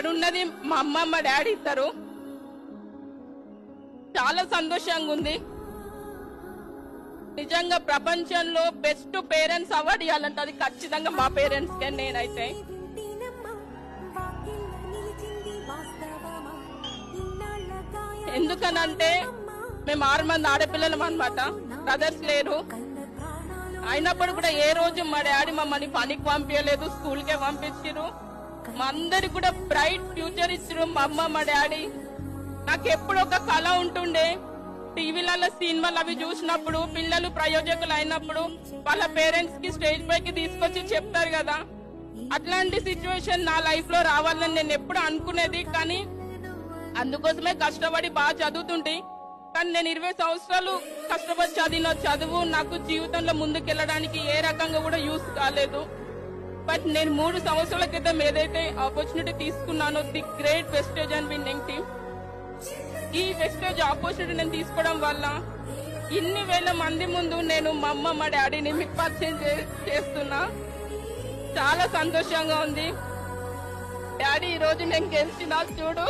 ఇక్కడ ఉన్నది మా అమ్మ మా డాడీ ఇద్దరు. చాలా సంతోషంగా ఉంది. నిజంగా ప్రపంచంలో బెస్ట్ పేరెంట్స్ అవార్డు ఇవ్వాలంటే అది ఖచ్చితంగా మా పేరెంట్స్ కే నేనైతే. ఎందుకనంటే మేము ఆరు మంది ఆడపిల్లలం అనమాట బ్రదర్స్ లేరు. అయినప్పుడు కూడా ఏ రోజు మా డాడీ మమ్మల్ని పనికి పంపించలేదు స్కూల్కే పంపించారు మా అందరికి కూడా బ్రైట్ ఫ్యూచర్ ఇచ్చారు మా అమ్మ మా డాడీ. నాకు ఎప్పుడు ఒక కళ ఉంటుండే. టీవీలలో సినిమాలు అవి చూసినప్పుడు పిల్లలు ప్రయోజకులు అయినప్పుడు వాళ్ళ పేరెంట్స్కి స్టేజ్ పైకి తీసుకొచ్చి చెప్తారు కదా. అట్లాంటి సిచ్యువేషన్ నా లైఫ్లో రావాలని నేను ఎప్పుడు అనుకునేది కానీ అందుకోసమే కష్టపడి బాగా చదువుతుంటే. కానీ నేను ఇరవై సంవత్సరాలు కష్టపడి చదివిన చదువు నాకు జీవితంలో ముందుకెళ్ళడానికి ఏ రకంగా కూడా యూస్ కాలేదు. బట్ నేను మూడు సంవత్సరాల క్రితం ఏదైతే opportunity తీసుకున్నానో the great wastage and winning team ఈ వెస్టేజ్ ఆపర్చునిటీ నేను తీసుకోవడం వల్ల ఇన్ని వేల మంది ముందు నేను మా అమ్మ మా డాడీని మీకు పరిచయం చే- చేస్తున్నా. చాలా సంతోషంగా ఉంది. డాడీ ఈ రోజు నేను గెలిచిన చూడు.